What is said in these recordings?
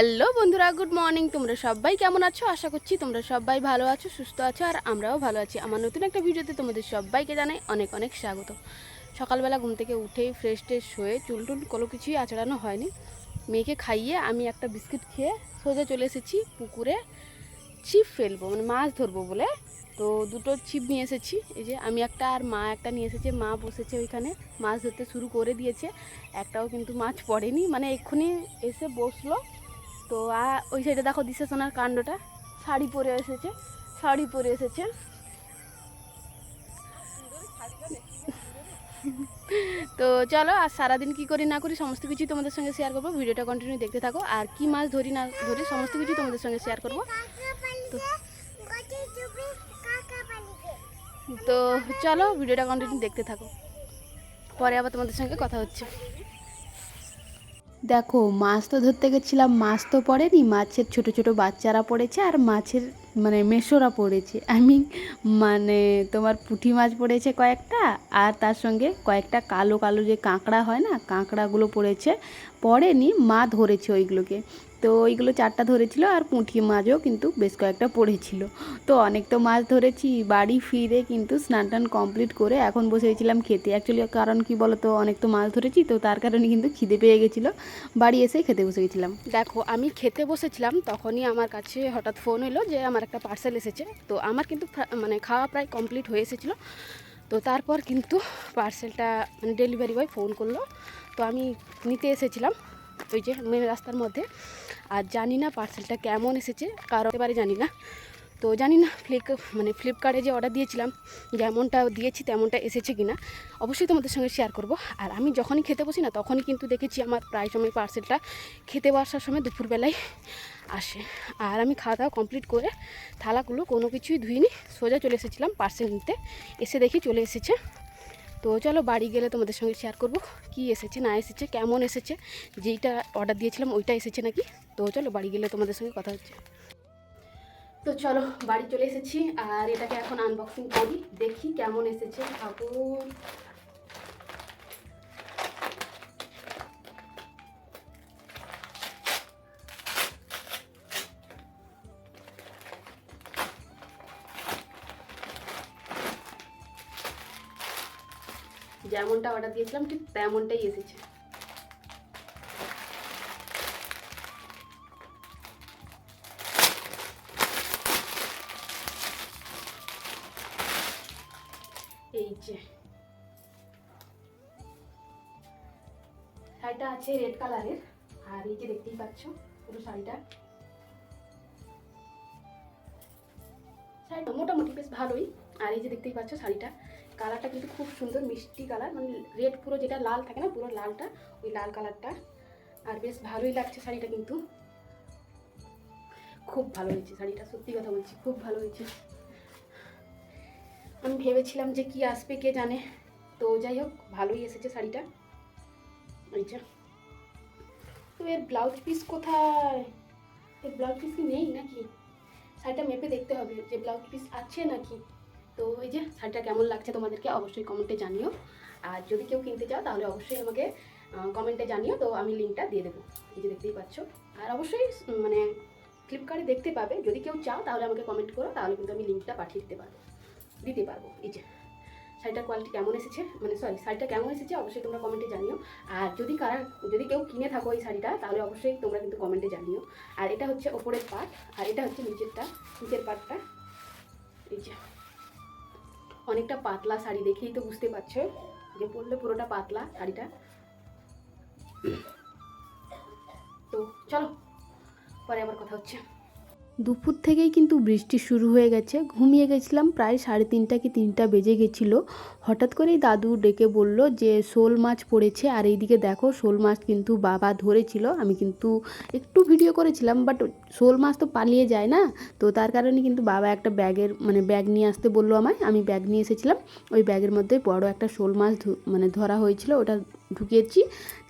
Hello বন্ধুরা, good morning. তোমরা সবাই কেমন আছো? আশা করছি তোমরা সবাই ভালো আছো, সুস্থ আছো, আর আমরাও ভালো আছি। আমার নতুন একটা ভিডিওতে তোমাদের সবাইকে জানাই অনেক অনেক স্বাগত। সকালবেলা ঘুম থেকে উঠেই ফ্রেশ ট্রেশ হয়ে চুল টুল কোনো কিছুই আচড়ানো হয়নি। মেয়েকে খাইয়ে আমি একটা বিস্কিট খেয়ে সোজা চলে এসেছি পুকুরে ছিপ ফেলব মানে মাছ ধরবো বলে। তো দুটো ছিপ নিয়ে এসেছি, এই যে আমি একটা আর মা একটা নিয়ে এসেছে। মা বসেছে ওইখানে, মাছ ধরতে শুরু করে দিয়েছে। একটাও কিন্তু মাছ পড়েনি মানে এক্ষুনি এসে বসল। তো ওই সাইডে দেখো দিশা সোনার কাণ্ডটা। শাড়ি পরে এসেছে, শাড়ি পরে এসেছে। তো চলো, আর সারাদিন কি করি না করি সমস্ত কিছু তোমাদের সঙ্গে শেয়ার করব। ভিডিওটা কন্টিনিউ দেখতে থাকো। আর কি মাছ ধরি না ধরি সমস্ত কিছু তোমাদের সঙ্গে শেয়ার করব। তো তো চলো, ভিডিওটা কন্টিনিউ দেখতে থাকো। পরে আবার তোমাদের সঙ্গে কথা হচ্ছে। দেখো, মাছ তো ধরতে গেছিলাম, মাছ তো পড়েনি, মাছের ছোট ছোট বাচ্চারা পড়েছে আর মাছের মানে মেশোরা পড়েছে। আমি মানে তোমার পুঁটি মাছ পড়েছে কয়েকটা আর তার সঙ্গে কয়েকটা কালো কালো যে কাঁকড়া হয় না, কাঁকড়াগুলো পড়েছে, পড়েনি, মা ধরেছে ওইগুলোকে। তো ওইগুলো চারটা ধরেছিল আর পুঁটি মাছও কিন্তু বেশ কয়েকটা পড়েছিল। তো অনেক তো মাছ ধরেছি, বাড়ি ফিরে কিন্তু স্নান টান কমপ্লিট করে এখন বসেছিলাম খেতে। অ্যাকচুয়ালি কারণ কি বলো তো অনেক তো মাছ ধরেছি, তো তার কারণে কিন্তু খিদে পেয়ে গেছিল। বাড়ি এসে খেতে বসে গেছিলাম দেখো, আমি খেতে বসেছিলাম তখনই আমার কাছে হঠাৎ ফোন এলো যে আমার একটা পার্সেল এসেছে। তো আমার কিন্তু মানে খাওয়া প্রায় কমপ্লিট হয়ে এসেছিল। তো তারপর কিন্তু পার্সেলটা মানে ডেলিভারি বয় ফোন করল। তো আমি নিতে এসেছিলাম। ওই যে মেন রাস্তার মধ্যে। আর জানি না পার্সেলটা কেমন এসেছে, কারও এবারে জানি না। তো জানি না, ফ্লিক মানে ফ্লিপকার্টে যে অর্ডার দিয়েছিলাম, যেমনটা দিয়েছি তেমনটা এসেছে কি না অবশ্যই তোমাদের সঙ্গে শেয়ার করব। আর আমি যখনই খেতে বসি না, তখনই কিন্তু দেখেছি আমার প্রায় সময় পার্সেলটা খেতে বসার সময় দুপুরবেলায় আসে। আর আমি খাওয়া দাওয়া কমপ্লিট করে থালাগুলো কোনো কিছুই ধুইনি, সোজা চলে এসেছিলাম পার্সেল নিতে। এসে দেখি চলে এসেছে। তো চলো বাড়ি গেলে তোমাদের সঙ্গে শেয়ার করব কি এসেছে, না এসেছে, কেমন এসেছে, যেইটা অর্ডার দিয়েছিলাম ওইটা এসেছে নাকি? তো চলো বাড়ি গেলে তোমাদের সঙ্গে কথা হচ্ছে। তো চলো বাড়ি চলে এসেছি আর এটাকে এখন আনবক্সিং করি, দেখি কেমন এসেছে। ঠাকুর যেমনটা অর্ডার দিয়েছিলাম, ঠিক তেমনটাই এসেছে। এই যে। শাড়িটা আছে রেড কালারের আর এই যে দেখতেই পাচ্ছ পুরো শাড়িটা। শাড়িটা মোটামুটি বেশ ভালোই। আর এই যে দেখতেই পাচ্ছ শাড়িটা, কালারটা কিন্তু খুব সুন্দর মিষ্টি কালার মানে রেড পুরো যেটা লাল থাকে না, পুরো লালটা, ওই লাল কালারটা। আর বেশ ভালোই লাগছে শাড়িটা কিন্তু। খুব ভালো হয়েছে শাড়িটা, সত্যি কথা বলছি, খুব ভালো হয়েছে। আমি ভেবেছিলাম যে কি আসবে, কে জানে? তো যাই হোক, ভালোই এসেছে শাড়িটা। যে। তো এর ব্লাউজ পিস কোথায়? এর ব্লাউজ পিস কি নেই নাকি? শাড়িটা মেপে দেখতে হবে যে ব্লাউজ পিস আছে নাকি। তো এই যে শাড়িটা কেমন লাগছে তোমাদেরকে অবশ্যই কমেন্টে জানিও। আর যদি কেউ কিনতে চাও, তাহলে অবশ্যই আমাকে কমেন্টে জানিও। তো আমি লিঙ্কটা দিয়ে দেবো। এই যে দেখতেই পাচ্ছ। আর অবশ্যই মানে ফ্লিপকার্টে দেখতে পাবে। যদি কেউ চাও, তাহলে আমাকে কমেন্ট করো, তাহলে কিন্তু আমি লিঙ্কটা পাঠিয়ে দিতে পারব। দিতে পারব। এই যে শাড়িটার কোয়ালিটি কেমন এসেছে? মানে সরি শাড়িটা কেমন এসেছে? অবশ্যই তোমরা কমেন্টে জানিও। আর যদি কারা, যদি কেউ কিনে থাকো এই শাড়িটা, তাহলে অবশ্যই তোমরা কিন্তু কমেন্টে জানিও। আর এটা হচ্ছে ওপরের পার্ট আর এটা হচ্ছে নিচেরটা, নিচের পার্টটা এই যে অনেকটা পাতলা শাড়ি দেখেই তো বুঝতে পারছ, যে পরলে পুরোটা পাতলা শাড়িটা। তো চলো, পরে আবার কথা হচ্ছে। দুপুর থেকেই কিন্তু বৃষ্টি শুরু হয়ে গেছে। ঘুমিয়ে গেছিলাম প্রায় সাড়ে তিনটা কি তিনটা বেজে গেছিল। হঠাৎ করেই দাদু ডেকে বলল যে, শোল মাছ পড়েছে। আর এইদিকে দেখো, শোল মাছ কিন্তু বাবা ধরেছিল। আমি কিন্তু একটু ভিডিও করেছিলাম, বাট শোল মাছ তো পালিয়ে যায় না। তো তার কারণে কিন্তু বাবা একটা ব্যাগের মানে ব্যাগ নিয়ে আসতে বলল আমায়। আমি ব্যাগ নিয়ে এসেছিলাম। ওই ব্যাগের মধ্যে বড় একটা শোল মাছ মানে ধরা হয়েছিল। ওটা ঢুকিয়েছি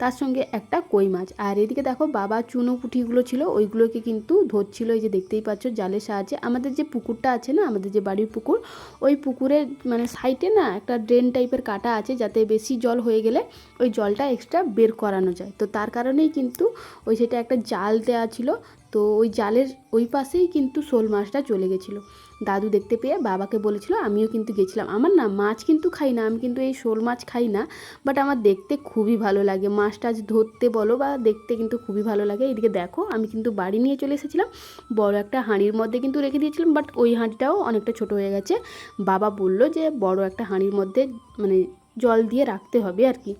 তার সঙ্গে একটা কই মাছ। আর এদিকে দেখো বাবা চুনো পুঁটিগুলো ছিল, ওইগুলোকে কিন্তু ধরছিল, এই যে দেখতেই পাচ্ছ জালের সাহায্যে। আমাদের যে পুকুরটা আছে না, আমাদের যে বাড়ির পুকুর, ওই পুকুরের মানে সাইডে না একটা ড্রেন টাইপের কাটা আছে, যাতে বেশি জল হয়ে গেলে ওই জলটা এক্সট্রা বের করানো যায়। তো তার কারণেই কিন্তু ওই সেটা একটা জাল দেওয়া ছিল, তো ওই জালের ওই পাশেই কিন্তু শোল মাছটা চলে গেছিল। দাদু দেখতে পেয়ে বাবাকে বলেছিল, আমিও কিন্তু গেছিলাম। আমার না মাছ কিন্তু খাই না, আমি কিন্তু এই শোল মাছ খাই না বাট আমার দেখতে খুবই ভালো লাগে। মাছ টাছ ধরতে বলো বা দেখতে কিন্তু খুবই ভালো লাগে। এদিকে দেখো, আমি কিন্তু বাড়ি নিয়ে চলে এসেছিলাম। বড় একটা হাঁড়ির মধ্যে কিন্তু রেখে দিয়েছিলাম বাট ওই হাঁড়িটাও অনেকটা ছোট হয়ে গেছে। বাবা বলল যে বড় একটা হাঁড়ির মধ্যে মানে জল দিয়ে রাখতে হবে আর কি।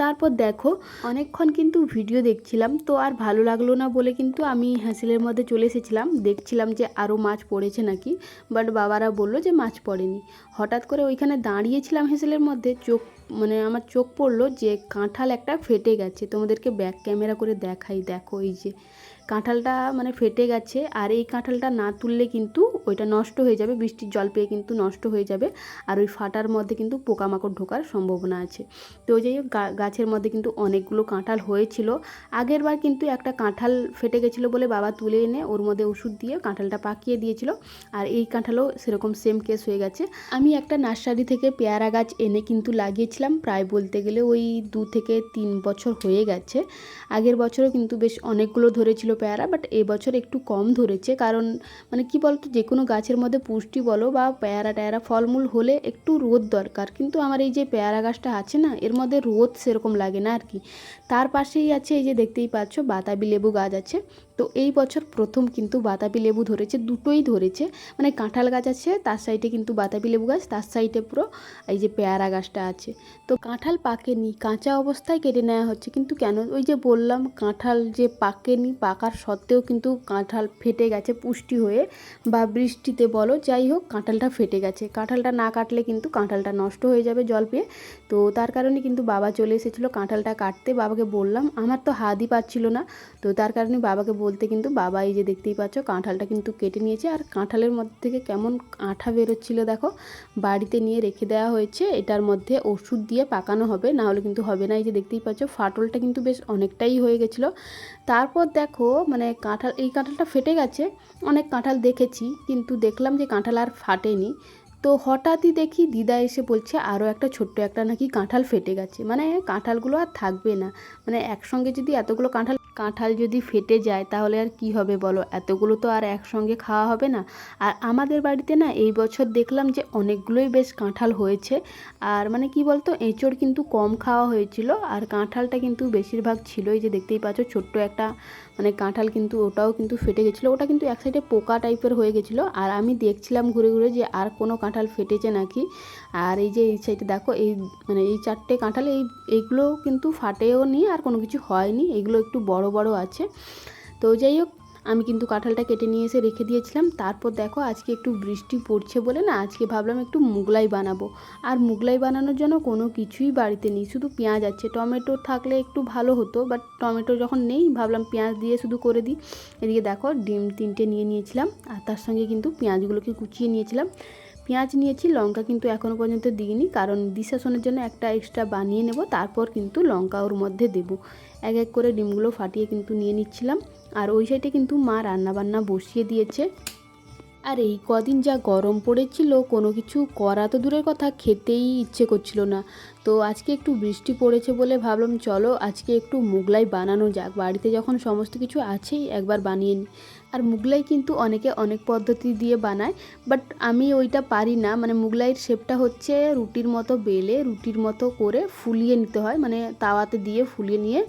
তারপর দেখো, অনেকক্ষণ কিন্তু ভিডিও দেখছিলাম, তো আর ভালো লাগল না বলে কিন্তু আমি হ্যাসেলের মধ্যে চলে এসেছিলাম। দেখছিলাম যে আরও মাছ পড়েছে নাকি বাট বাবারা বলল যে মাছ পড়েনি। হঠাৎ করে ওইখানে দাঁড়িয়েছিলাম হ্যাসেলের মধ্যে, চোখ মানে আমার চোখ পড়ল যে কাঁঠাল একটা ফেটে গেছে। তোমাদেরকে ব্যাক ক্যামেরা করে দেখাই, দেখো এই যে। কাঁঠালটা মানে ফেটে গেছে, আর এই কাঁঠালটা না তুললে কিন্তু ওইটা নষ্ট হয়ে যাবে, বৃষ্টির জল পেয়ে কিন্তু নষ্ট হয়ে যাবে, আর ওই ফাটার মধ্যে কিন্তু পোকামাকড় ঢোকার সম্ভাবনা আছে। তো যাই হোক গাছের মধ্যে কিন্তু অনেকগুলো কাঁঠাল হয়েছিল। আগের বার কিন্তু একটা কাঁঠাল ফেটে গেছিল বলে বাবা তুলে এনে ওর মধ্যে ওষুধ দিয়ে কাঁঠালটা পাকিয়ে দিয়েছিল, আর এই কাঁঠালও সেরকম সেম কেস হয়ে গেছে। আমি একটা নার্সারি থেকে পেয়ারা গাছ এনে কিন্তু লাগিয়েছিলাম, প্রায় বলতে গেলে ওই দু থেকে তিন বছর হয়ে গেছে। আগের বছরও কিন্তু বেশ অনেকগুলো ধরেছিল পেয়ারা বাট এবছর একটু কম ধরেছে। কারণ মানে কি বলতো, যে কোনো গাছের মধ্যে পুষ্টি বলো বা পেয়ারা ট্যায়ারা ফলমূল হলে একটু রোদ দরকার। কিন্তু আমার এই যে পেয়ারা গাছটা আছে না, এর মধ্যে রোদ সেরকম লাগে না আর কি। তার পাশেই আছে এই যে দেখতেই পাচ্ছ, বাতাবি লেবু গাছ আছে। তো এই বছর প্রথম কিন্তু বাতাবি লেবু ধরেছে, দুটোই ধরেছে। মানে কাঁঠাল গাছ আছে, তার সাইডে কিন্তু বাতাবি লেবু গাছ, তার সাইডে পুরো এই যে পেয়ারা গাছটা আছে। তো কাঁঠাল পাকেনি, কাঁচা অবস্থায় কেটে নেওয়া হচ্ছে। কিন্তু কেন? ওই যে বললাম, কাঁঠাল যে পাকেনি পাকার সত্ত্বেও কিন্তু কাঁঠাল ফেটে গেছে, পুষ্টি হয়ে বা বৃষ্টিতে বলো, যাই হোক, কাঁঠালটা ফেটে গেছে। কাঁঠালটা না কাটলে কিন্তু কাঁঠালটা নষ্ট হয়ে যাবে জল পেয়ে। তো তার কারণে কিন্তু বাবা চলে এসেছিল কাঁঠালটা কাটতে। বাবাকে বললাম, আমার তো হাতই পাচ্ছিল না। তো তার কারণে বাবাকে বলতে কিন্তু বাবা, এই যে দেখতেই পাচ্ছ, কাঁঠালটা কিন্তু কেটে নিয়েছে। আর কাঁঠালের মধ্যে থেকে কেমন আঠা বেরোচ্ছিল দেখো, বাড়িতে নিয়ে রেখে দেওয়া হয়েছে। এটার মধ্যে ওষুধ দিয়ে পাকানো হবে। না হলে কিন্তু হবে না। এই যে দেখতেই পাচ্ছ, ফাটলটা কিন্তু বেশ অনেকটাই হয়ে গেছিল। তারপর দেখো মানে কাঁঠাল, এই কাঁঠালটা ফেটে গেছে। অনেক কাঁঠাল দেখেছি, কিন্তু দেখলাম যে কাঁঠাল আর ফাটেনি। তো হঠাৎই দেখি দিদা এসে বলছে আরও একটা ছোট্ট একটা নাকি কাঁঠাল ফেটে গেছে। মানে কাঁঠালগুলো আর থাকবে না। মানে একসঙ্গে যদি এতগুলো কাঁঠাল কাঁঠাল যদি ফেটে যায়, তাহলে আর কি হবে বলো? এতগুলো তো আর একসঙ্গে খাওয়া হবে না। আর আমাদের বাড়িতে না, এই বছর দেখলাম যে অনেকগুলোই বেশ কাঁঠাল হয়েছে। আর মানে কি বলতো, এঁচড় কিন্তু কম খাওয়া হয়েছিল। আর কাঁঠালটা কিন্তু বেশিরভাগ ছিল এই যে দেখতেই পাচ্ছ, ছোট্ট একটা মানে কাঁঠাল কিন্তু ওটাও কিন্তু ফেটে গেছিল। ওটা কিন্তু এক সাইডে পোকা টাইপের হয়ে গেছিল। আর আমি দেখছিলাম ঘুরে ঘুরে যে আর কোনো কাঁঠাল ফেটেছে নাকি। আর এই যে এই সাইডে দেখো, এই মানে এই চারটে কাঁঠাল, এই এইগুলো কিন্তু ফাটেও নি আর কোনো কিছু হয়নি, এগুলো একটু বড় বড় আছে। তো যাই হোক, আমি কিন্তু কাঁঠালটা কেটে নিয়ে এসে রেখে দিয়েছিলাম। তারপর দেখো, আজকে একটু বৃষ্টি পড়ছে বলে না, আজকে ভাবলাম একটু মুগলাই বানাবো। আর মুগলাই বানানোর জন্য কোনো কিছুই বাড়িতে নেই, শুধু পেঁয়াজ আছে। টমেটো থাকলে একটু ভালো হতো বাট টমেটো যখন নেই, ভাবলাম পেঁয়াজ দিয়ে শুধু করে দিই। এদিকে দেখো, ডিম তিনটে নিয়ে নিয়েছিলাম, আর তার সঙ্গে কিন্তু পেঁয়াজগুলোকে কুচিয়ে নিয়েছিলাম। পেঁয়াজ নিয়েছি, লঙ্কা কিন্তু এখনও পর্যন্ত দিইনি। কারণ দিশাসনের জন্য একটা এক্সট্রা বানিয়ে নেব, তারপর কিন্তু লঙ্কা ওর মধ্যে দেব। এক এক করে ডিমগুলো ফাটিয়ে কিন্তু নিয়ে নিচ্ছিলাম। আর ওই সাইডে কিন্তু মা রান্না বান্না বসিয়ে দিয়েছে। আর এই কদিন যা গরম পড়েছিল, কোনো কিছু করা তো দূরের কথা, খেতেই ইচ্ছে করছিল না। তো আজকে একটু বৃষ্টি পড়েছে বলে ভাবলাম, চলো আজকে একটু মুগলাই বানানো যাক। বাড়িতে যখন সমস্ত কিছু আছেই, একবার বানিয়ে নিই আর মুগলাই কিন্তু অনেকে অনেক পদ্ধতি দিয়ে বানায় বাট আমি ওইটা পারি না। মানে মুগলাইয়ের শেপটা হচ্ছে রুটির মতো বেলে, রুটির মতো করে ফুলিয়ে নিতে হয়। মানে তাওয়াতে দিয়ে ফুলিয়ে নিয়ে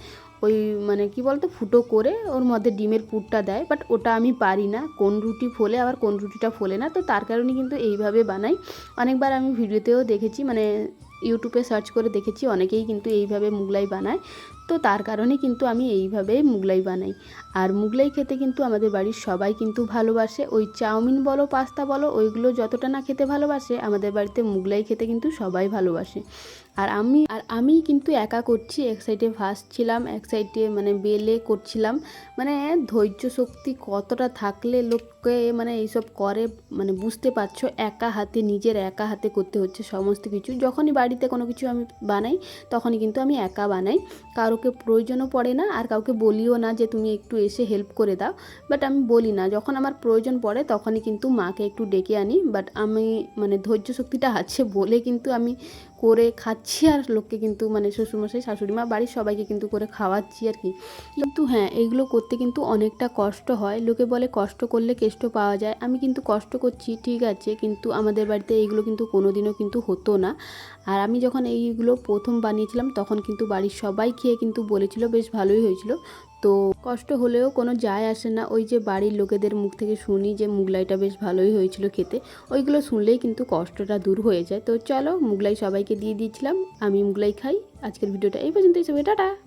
ওই মানে কি বলতো, ফুটো করে ওর মধ্যে ডিমের পুরটা দেয় বাট ওটা আমি পারি না। কোন রুটি ফোলে, আবার কোন রুটিটা ফোলে না। তো তার কারণে কিন্তু এইভাবে বানাই। অনেকবার আমি ভিডিওতেও দেখেছি মানে ইউটিউবে সার্চ করে দেখেছি, অনেকেই কিন্তু এইভাবে মুগলাই বানায়। তো তার কারণে কিন্তু আমি এইভাবে মুগলাই বানাই। আর মুগলাই খেতে কিন্তু আমাদের বাড়ির সবাই কিন্তু ভালোবাসে। ওই চাউমিন বলো, পাস্তা বলো, ওইগুলো যতটা না খেতে ভালোবাসে, আমাদের বাড়িতে মুগলাই খেতে কিন্তু সবাই ভালোবাসে। আর আমি আর আমি কিন্তু একা করছি, এক সাইডে ভাসছিলাম, এক সাইডে মানে বেলে করছিলাম। মানে ধৈর্য শক্তি কতটা থাকলে লোককে মানে এইসব করে মানে বুঝতে পারছ, একা হাতে, নিজের একা হাতে করতে হচ্ছে সমস্ত কিছু। যখনই বাড়িতে কোনো কিছু আমি বানাই, তখনই কিন্তু আমি একা বানাই। কারোকে প্রয়োজনও পড়ে না আর কাউকে বলিও না যে তুমি একটু এসে হেল্প করে দাও। বাট আমি বলি না, যখন আমার প্রয়োজন পড়ে তখনই কিন্তু মাকে একটু ডেকে আনি। বাট আমি মানে ধৈর্য শক্তিটা আছে বলে কিন্তু আমি করে খাচ্ছি আর লোককে কিন্তু মানে শ্বশুরমশাই শাশুড়ি মা বাড়ির সবাইকে কিন্তু করে খাওয়াচ্ছি আর কি। কিন্তু হ্যাঁ এইগুলো করতে কিন্তু অনেকটা কষ্ট হয়। লোকে বলে কষ্ট করলে কেষ্ট পাওয়া যায়। আমি কিন্তু কষ্ট করছি, ঠিক আছে। কিন্তু আমাদের বাড়িতে এইগুলো কিন্তু কোনোদিনও কিন্তু হতো না। আর আমি যখন এইগুলো প্রথম বানিয়েছিলাম, তখন কিন্তু বাড়ির সবাই খেয়ে কিন্তু বলেছিল, বেশ ভালোই হয়েছিল। তো কষ্ট হলেও কোনো যায় আসে না। ওই যে বাড়ির লোকেদের মুখ থেকে শুনি যে, মুগলাইটা বেশ ভালোই হয়েছিল খেতে। ওইগুলো শুনলেই কিন্তু কষ্টটা দূর হয়ে যায়। তো চলো, মুগলাই সবাইকে দিয়ে দিয়েছিলাম। আমি মুগলাই খাই। আজকের ভিডিওটা এই পর্যন্তই। সবাই টাটা!